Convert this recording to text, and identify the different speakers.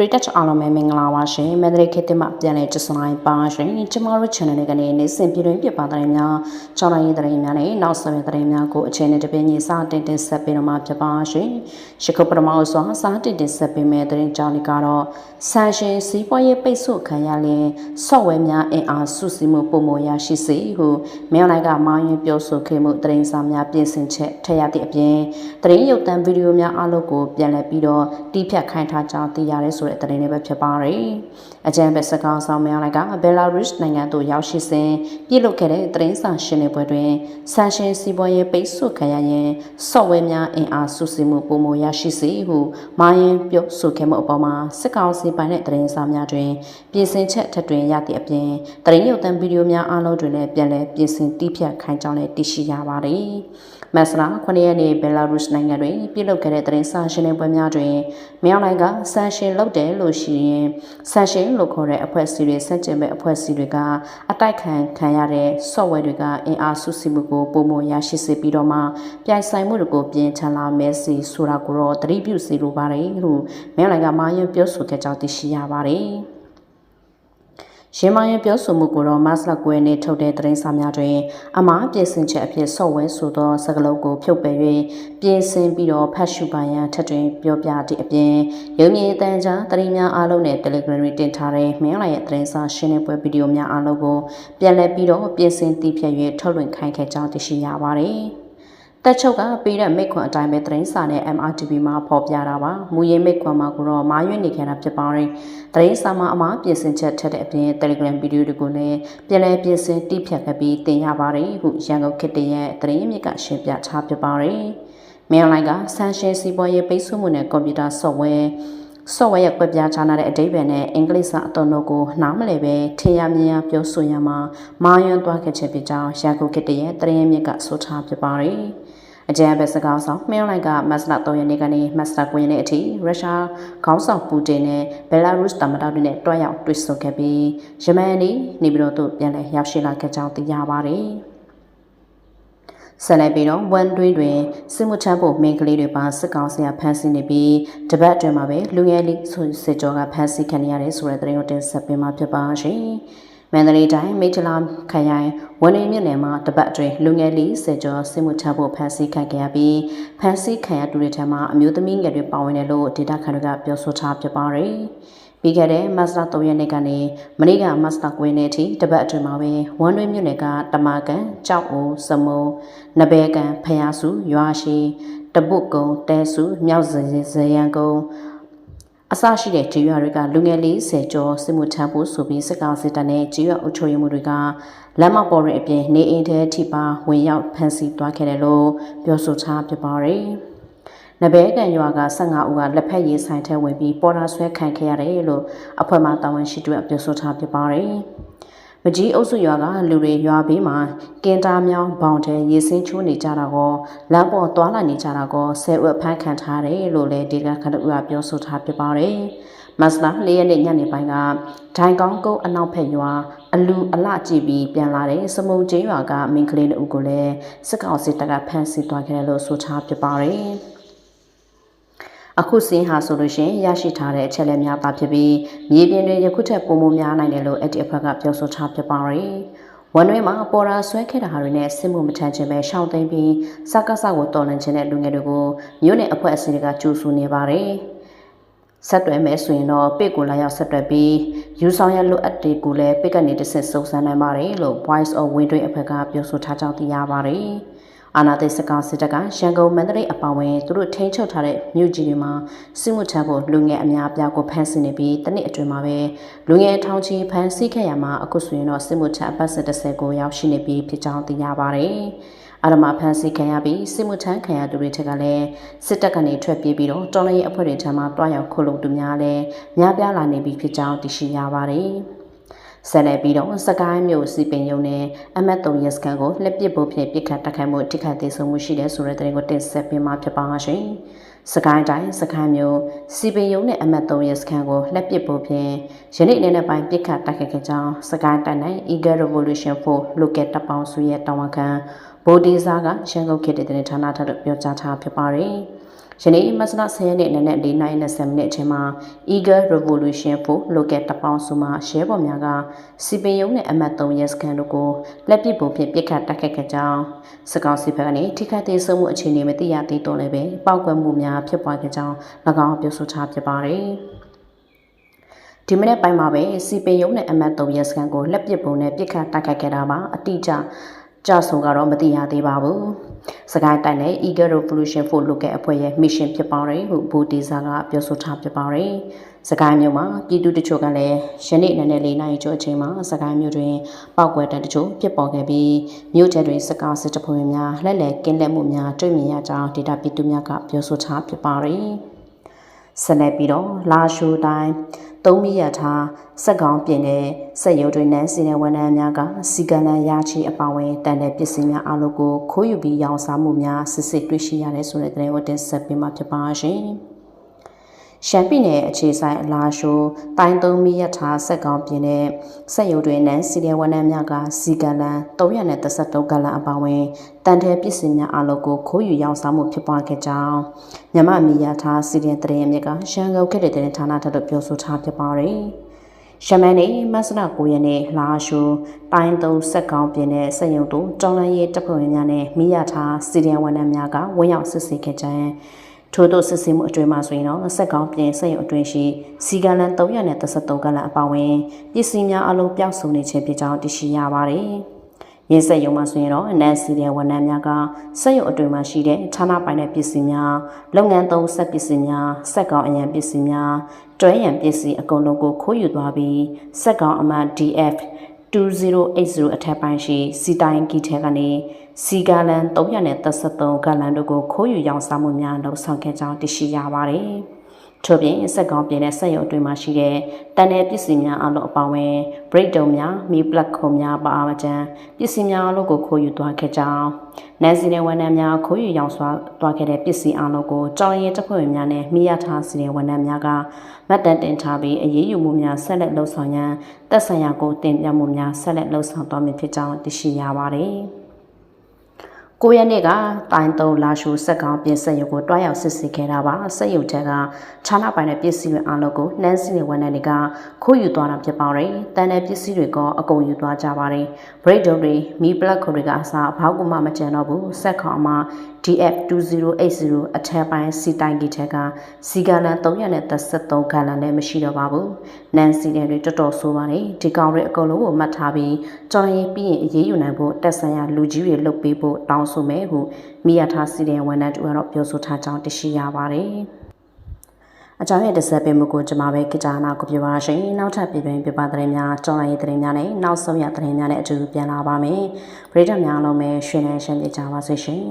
Speaker 1: ပရိသတ်အားလုံးပဲမင်္ဂလာပါရှင်မန္တလေးခေတ်တင်မှပြန်လည်ကြဆိုင်ပါရှင်ကျမတို့ channel လေးကနေနေ့စဉ်ပြည်တွင်းပြပသတင်းများကြောင်းလိုက်ရေးသတင်းများနဲ့နောက်ဆက်တွဲသတင်းများကိုအချိန်နဲ့တပြည့်ညီစတင်တင်ဆက်ပေးတော့မှာဖြစ်ပါရှင်ရှခုပထမအစွာစတင်တင်ဆက်ပေးမယ့်သတင်းကြောင်းလေးကတော့ဆန်ရှင်စီးပွားရေးပိတ်ဆို့ခံရလင် software များအင်အားစုစည်းမှုပုံမရရှိစေဟုမြောက်လိုက်ကမာယွင်းပြောဆိုခဲ့မှုသတင်းစာများပြင်ဆင်ချက်ထည့်ရသည့်အပြင်သတင်းရုပ်သံဗီဒီယိုများအလုပ်ကိုပြန်လည်ပြီးတော့တီးဖြတ်ခိုင်းထားကြောင်းသိရတဲ့ဆိုတဲ့သတင်းတွေပဲဖြစ်ပါတယ်။အကြံပေးစကားဆောင်များလိုက်ကဘယ်လာရုစ်နိုင်ငံသို့ရောက်ရှိစဉ်ပြုလုပ်ခဲ့တဲ့သတင်းစာရှင်းလင်းပွဲတွင်ဆန်ရှင်စီးပွားရေးပိတ်ဆို့ခံရရင် software များအင်အားစုစည်းမှုပုံမရရှိစေဟုမာယွင်းပြောဆိုခဲ့မှုအပေါ်မှာစစ်ကောင်စီပိုင်တဲ့သတင်းစာများတွင်ပြင်ဆင်ချက်ထပ်တွင်ရသည့်အပြင်သတင်းရုပ်သံဗီဒီယိုများအားလုံးတွင်လည်းပြန်လည်ပြင်ဆင်တီးဖြတ်ခိုင်းကြောင်းလည်းသိရှိရပါတယ်။ မက်စလာ9ရက်နေ့ဘယ်လာရုစ်နိုင်ငံတွင်ပြုလုပ်ခဲ့တဲ့သတင်းစာရှင်းလင်းပွဲများတွင်မြောက်နိုင်ကဆန်ရှင်လုပ်တယ်လို့ရှိရင်ဆန်ရှင်လို့ခေါ်တဲ့အဖွဲ့အစည်းတွေစက်ကျင်မဲ့အဖွဲ့အစည်းတွေကအတိုက်ခံခံရတဲ့ software တွေကအင်အားစုစည်းမှုကိုပုံမရရှိစေပြီးတော့မှပြိုင်ဆိုင်မှုတွေကိုပြင်ထန်လာမယ်စီဆိုတာကိုတော့သတိပြုစီလိုပါတယ်လို့မြောက်နိုင်ကမာယွန်းပြောဆိုခဲ့ကြောင်းသိရှိရပါတယ်။ ရင်းမရင်ပြောဆိုမှုကိုတော့မတ်လကွယ်နေ့ထုတ်တဲ့သတင်းစာများတွင် အမှားပြင်ဆင်ချက်အဖြစ်ဆော့ဝဲဆိုသောစကားလုံးကိုဖြုတ်ပယ်၍ပြင်ဆင်ပြီးတော့ဖတ်ရှုပါရန်ထပ်တွင်ပြောပြသည့်အပြင်ရုံမြင့်အတန်းကြားသတင်းများအားလုံးနဲ့ Telegram တွင်တင်ထားတဲ့မင်းလာရဲ့သတင်းစာရှင်းလင်းပွဲဗီဒီယိုများအားလုံးကိုပြန်လည်ပြီးတော့ပြင်ဆင်တည်ဖြတ်၍ထုတ်လွှင့်ခိုင်းခဲ့ကြောင်းသိရှိရပါတယ်။ တက်ချုပ်ကပေးတဲ့မိခွန်အတိုင်းပဲသတင်းစာနဲ့ MRTV မှာဖော်ပြတာပါမူရင်းမိခွန်မှာကိုတော့မာရွေးနေခဲ့တာဖြစ်ပါတယ်သတင်းစာမှာအမှားပြင်ဆင်ချက်ထက်တဲ့အပြင် Telegram ဗီဒီယိုတွေကိုလည်းပြန်လည်ပြင်ဆင်တိဖြတ်ခဲ့ပြီးတင်ရပါတယ်ဟုရန်ကုန်ခေတ်တရဲ့သတင်းမြစ်ကရှင်းပြချဖြစ်ပါတယ်မြန်လိုင်းကဆန်ရှယ်စီပေါ်ရေးပိတ်ဆို့မှုနဲ့ကွန်ပျူတာ software software ရဲ့ကွက်ပြားချနာတဲ့အဓိပ္ပာယ်နဲ့အင်္ဂလိပ်စာအသွင်တို့ကိုနားမလည်ပဲထင်ရမြင်ရပြောဆိုရမှာမာယွန်းသွားခဲ့ချက်ဖြစ်ကြောင်းရန်ကုန်ခေတ်တရဲ့သတင်းမြစ်ကဆိုထားဖြစ်ပါတယ် အကြံပဲစကားဆောင်မြောင်းလိုက်ကမတ်လ3ရက်နေ့ကနေမတ်လ9ရက်နေ့အထိရုရှားခေါင်းဆောင်ပူတင်နဲ့ဘယ်လာရုစ်သမ္မတတို့နဲ့တွားရောက်တွေ့ဆုံခဲ့ပြီးယမန်နေ့နေပြည်တော်သို့ပြန်လည်ရောက်ရှိလာခဲ့ကြောင်းသိရပါတယ်။ဆက်လက်ပြီးတော့ဝန်တွင်းတွင်စစ်မှုထမ်းဖို့မင်းကလေးတွေပါစစ်ကောင်စီကဖမ်းဆီးနေပြီးတပတ်အတွင်းမှာပဲလူငယ်လေးဆိုစစ်ကြောကဖမ်းဆီးခံရတယ်ဆိုတဲ့သတင်းကိုတင်ဆက်ပေးမှာဖြစ်ပါရှင်။ မန္တလေးတိုင်းမိထလာခရိုင်ဝန်နေမြို့နယ်မှာတပတ်အတွင်းလူငယ်လေးဆယ်ကျော်စစ်မှုထမ်းဖို့ဖမ်းဆီးခံခဲ့ရပြီးဖမ်းဆီးခံရသူတွေထံမှအမျိုးသမီးငယ်တွေပါဝင်တယ်လို့ဒေတာခန်တွေကပြောဆိုထားဖြစ်ပါတယ်။ပြီးခဲ့တဲ့မတ်လ3ရက်နေ့ကနေမနေ့ကမတ်လ9ရက်နေ့ထိတပတ်အတွင်းမှာပဲဝန်တွင်းမြို့နယ်ကတမကန်ကြောက်အိုစမုံနဘဲကန်ဖျားစုရွာရှိတပုတ်ကုံတဲစုမြောက်စရရန်ကုန်း အစရှိတဲ့ကြေးရွာတွေကလူငယ်40ကျော်စစ်မှုထမ်းဖို့ဆိုပြီးစစ်ကောင်စစ်တပ်နဲ့ကြေးရွာအုပ်ချုပ်ရေးမှုတွေကလမ်းမပေါ်ရအပြင်နေအိမ်ထဲထိပါဝင်ရောက်ဖမ်းဆီးသွားခဲ့တယ်လို့ပြောဆိုထားဖြစ်ပါတယ်။နဘဲကန်ရွာက15ဦးကလက်ဖက်ရည်ဆိုင်ထဲဝင်ပြီးပေါ်တာဆွဲခံခဲ့ရတယ်လို့အဖွဲ့မှတာဝန်ရှိသူကပြောဆိုထားဖြစ်ပါတယ်။ မကြီးအုပ်စုရွာကလူတွေရွာဘေးမှာကင်တာမြောင်းဘောင်ထဲရေစင်းချိုးနေကြတာကောလမ်းပေါ်သွားလာနေကြတာကောဆဲဥဖမ်းခံထားတယ်လို့လည်းဒေတာခဏဦးကပြောဆိုထားပြပါတယ်မတ်လ၄ရက်နေ့ညနေပိုင်းကဒိုင်ကောင်းကုန်းအနောက်ဖက်ရွာအလူအလကြည့်ပြီးပြန်လာတဲ့စမုံကျင်းရွာကမင်းကလေးတို့ကိုလည်းစစ်ကောင်စစ်တပ်ကဖမ်းဆီးသွားခဲ့တယ်လို့ဆိုထားပြပါတယ်။ အခုစင်းဟာဆိုလို့ရှိရင်ရရှိထားတဲ့အချက်လက်များပါဖြစ်ပြီးမြေပြင်တွေယခုထက်ပိုမိုများနိုင်တယ်လို့အဲ့ဒီအဖွဲ့ကပြောဆိုထားဖြစ်ပါတယ်။ဝန်တွင်းမှာပေါ်ရာဆွဲခဲ့တာဟာတွေနဲ့စစ်မှုမထမ်းခြင်းပဲရှောင်သိမ်းပြီးစကားစကိုတော်လန်ခြင်းတဲ့လူငယ်တွေကိုမြို့နယ်အဖွဲ့အစည်းတွေကကြိုးဆူနေပါတယ်။ဆက်တွဲမယ်ဆိုရင်တော့ပိတ်ကိုလာရောက်ဆက်တွဲပြီးယူဆောင်ရလိုအပ်တဲ့ကိုလည်းပိတ်ကနေတစ်ဆင့်စုံစမ်းနိုင်ပါတယ်လို့ Voice of Window အဖွဲ့ကပြောဆိုထားကြောင်းသိရပါတယ်။ အာနာသိစကောင်စစ်တပ်ကရန်ကုန်မန္တလေးအပောင်ဝင်သူတို့ထိန်းချုပ်ထားတဲ့မြို့ကြီးတွေမှာစစ်မှုထမ်းဖို့လူငယ်အများအပြားကိုဖမ်းဆီးနေပြီးတနစ်အတွင်းမှာပဲလူငယ်ထောင်ချီဖမ်းဆီးခဲ့ရမှာအခုဆိုရင်တော့စစ်မှုထမ်းအပတ်30ကိုရောက်ရှိနေပြီးဖြစ်ကြောင်းသိရပါတယ်။အာရမဖန်စီခံရပြီးစစ်မှုထမ်းခံရသူတွေထက်ကလည်းစစ်တပ်ကနေထွက်ပြေးပြီးတော့တော်လိုင်းအဖွဲ့တွေထံမှတွားရောက်ခုလုံသူများလည်းများပြားလာနေပြီဖြစ်ကြောင်းသိရှိရပါတယ်။ ဆက်လက်ပြီးတော့စကိုင်းမြို့စီပင်ယုံနဲ့အမတ်3ရက်စကန်ကိုလက်ပစ်ဖို့ဖြင့်ပြစ်ခတ်တိုက်ခိုက်မှုထိခိုက်သေးဆုံးမှုရှိတဲ့ဆိုတဲ့သတင်းကိုတင်ဆက်ပေးမှာဖြစ်ပါရှင်။စကိုင်းတိုင်းစကိုင်းမြို့စီပင်ယုံနဲ့အမတ်3ရက်စကန်ကိုလက်ပစ်ဖို့ဖြင့်ယနေ့နေ့နဲ့ပိုင်းပြစ်ခတ်တိုက်ခိုက်ခဲ့ကြောင်းစကိုင်းတိုင်းနဲ့ Eagle Revolution for Local တပ်ပေါင်းစုရဲ့တာဝန်ခံဗိုလ်ဒီဇာကရန်ကုန်ခေတ်တဲ့ဌာနထပ်ပြောကြားထားဖြစ်ပါတယ်။ ယနေ့မတ်လ10ရက်နေ့နနက်4:20မိနစ်အချိန်မှာ Eagle Revolution for Local တပေါင်းစုမှရဲဘော်များကစီပင်ယုံနဲ့အမတ်3ရဲစခန်းတို့ကိုလက်ပစ်ပုံဖြင့်ပစ်ခတ်တိုက်ခိုက်ခဲ့ကြောင်းစကောက်စီဘက်ကနေထိခိုက်သေးဆုံးမှုအခြေအနေမသိရသေးတော့လည်းပဲပောက်ကွဲမှုများဖြစ်ပွားခဲ့ကြောင်း၎င်းပြောဆိုထားဖြစ်ပါတယ်ဒီမနေ့ပိုင်းမှာပဲစီပင်ယုံနဲ့အမတ်3ရဲစခန်းကိုလက်ပစ်ပုံနဲ့ပစ်ခတ်တိုက်ခိုက်ခဲ့တာပါအတိအကျ ကြဆုံကတော့မသိရသေးပါဘူး။စကိုင်းတိုင်းနဲ့ Eagle Revolution for Local အဖွဲ့ရဲ့ mission ဖြစ်ပါတယ်ဟုဘူတီဇာကပြောဆိုထားဖြစ်ပါတယ်။စကိုင်းမြို့မှာပြည်သူတချို့ကလည်းယနေ့နနေ့လေးနိုင်ကျော်အချိန်မှာစကိုင်းမြို့တွင်ပောက်ကွဲတဲ့တချို့ဖြစ်ပေါ်ခဲ့ပြီးမြို့ကျတွင်စကားစစ်တပွဲများလှည့်လည်ကင်းလက်မှုများတွေ့မြင်ရကြောင်းဒေတာပြည်သူများကပြောဆိုထားဖြစ်ပါတယ်။ဆက်လက်ပြီးတော့လာရှိုးတိုင်း သုံးမိရထားစက်ကောင်ပြင်တဲ့စက်ရုံတွေနဲ့စီနေဝန်ထမ်းများကစီကံလန်ရချီအပောင်ဝင်တန်တဲ့ပစ္စည်းများအလုပ်ကိုခိုးယူပြီးရောင်းစားမှုများစစ်စစ်တွေ့ရှိရတယ်ဆိုတဲ့သတင်းကိုတင်ဆက်ပေးမှာဖြစ်ပါရှင်။ ရှမ်းပြည်နယ်အခြေဆိုင်အလားရှိုးတိုင်းသုံးမိရထားစက်ကောင်ပြင်တဲ့စက်ရုံတွေနဲ့စီနေဝန်ထမ်းများကစီကံလန်333ကလန်အပောင်ဝင်တန်တဲ့ပစ္စည်းများအလုပ်ကိုခိုးယူရောင်းစားမှုဖြစ်ပွားခဲ့ကြောင်းမြမမီရထားစီရင်တရင်မြက်ကရှမ်းကုတ်ခဲ့တဲ့တဲ့ဌာနထပ်လို့ပြောဆိုထားဖြစ်ပါတယ်။ရှမန်နေမဆနာကိုရနဲ့လာရှိုးတိုင်းသုံးစက်ကောင်းပြင်းတဲ့စက်ရုံတို့တောင်းလန်းရေးတပ်ဖွဲ့ဝင်များနဲ့မိရထားစီရီယံဝန်ထမ်းများကဝန်းရောက်စစ်ဆေးခဲ့ကြတဲ့ ထို့သောစစ်ဆေးမှုအတွင်းမှာဆိုရင်တော့စက်ကောင်းပြင်စက်ရုံအတွင်းရှိစီကလန်333ကလန်အပါအဝင်ပစ္စည်းများအလုံးပြောက်ဆုံးနေခြင်းဖြစ်ကြောင်းသိရှိရပါတယ်။ရင်းဆက်ရုံမှာဆိုရင်တော့အနက်စီတဲ့ဝန်ထမ်းများကစက်ရုံအတွင်းမှာရှိတဲ့ဌာနပိုင်တဲ့ပစ္စည်းများလုပ်ငန်းသုံးစက်ပစ္စည်းများစက်ကောင်အရန်ပစ္စည်းများတွဲရန်ပစ္စည်းအကုန်လုံးကိုခိုးယူသွားပြီးစက်ကောင်အမှတ် DF 2080အထက်ပိုင်းရှိစီတိုင်းကီထဲကနေ စီဂါလန်333ဂါလန်တို့ကိုခိုးယူရောင်းစားမှုများလုပ်ဆောင်ခဲ့ကြောင်းသိရှိရပါတယ်။ထို့ပြင်စက်ကောင်းပြင်တဲ့စက်ရုံအတွင်းမှာရှိတဲ့တန်တဲ့ပစ္စည်းများအလုံးအပါဝင် break down များမီပလက်ခုံများပါအားမကျန်ပစ္စည်းများအလုံးကိုခိုးယူသွားခဲ့ကြောင်းနိုင်စီတဲ့ဝန်ထမ်းများခိုးယူရောင်းဆွာသွားခဲ့တဲ့ပစ္စည်းအလုံးကိုကြောင်းရဲတပ်ဖွဲ့ဝင်များနဲ့မိရထားစီတဲ့ဝန်ထမ်းများကမတ်တန်တင်ထားပြီးအရေးယူမှုများဆက်လက်လှုပ်ဆောင်ရန်တပ်ဆိုင်ရာကိုတင်ပြမှုများဆက်လက်လှုပ်ဆောင်သွားမည်ဖြစ်ကြောင်းသိရှိရပါတယ်။ ကိုရက်နေ့ကတိုင်းသုံးလာရှူစက်ကောင်ပြင်ဆက်ရုပ်ကိုတွားရောက်စစ်ဆေးခဲ့တာပါဆက်ရုပ်ထက်ကခြားနာပိုင်တဲ့ပစ္စည်းတွေအားလုံးကိုနန်းစီနေဝန်ထမ်းတွေကခိုးယူသွားတာဖြစ်ပါတယ်တန်တဲ့ပစ္စည်းတွေကအကုန်ယူသွားကြပါတယ်ဘရိတ်ဒုံတွေမီပလက်ခုတွေကအစားဘောက်ကမှမကျန်တော့ဘူးစက်ခေါင်မှာ DF2080 အထက်ပိုင်းစီတိုင်ကြီးထက်ကစီဂါလန်333ဂါလန်လည်းမရှိတော့ပါဘူးနန်းစီတွေတော်တော်ဆိုးပါတယ်ဒီကောင်တွေအကုန်လုံးကိုမှတ်ထားပြီးကြော်ရင်ပြီးရင်အေးအေးယူနိုင်ဖို့တက်ဆိုင်ရာလူကြီးတွေလုပ်ပေးဖို့တောင်းဆိုမယ်ဟုမိရထားစီတဲ့ဝန်ထမ်းတူကတော့ပြောဆိုထားကြောင်းသိရှိရပါတယ်အကြောင်းရတဲ့ဆက်ပေးမှုကိုကျွန်မပဲကြာနာကိုပြပါရှင်နောက်ထပ်ပြည်တွင်ပြပသတင်းများကြောင်းလိုက်ရေးသတင်းများနဲ့နောက်ဆုံးရသတင်းများနဲ့အတူပြန်လာပါမယ်ပရိသတ်များလုံးပဲရှင်နဲ့ရှင်ပြကြပါစေရှင်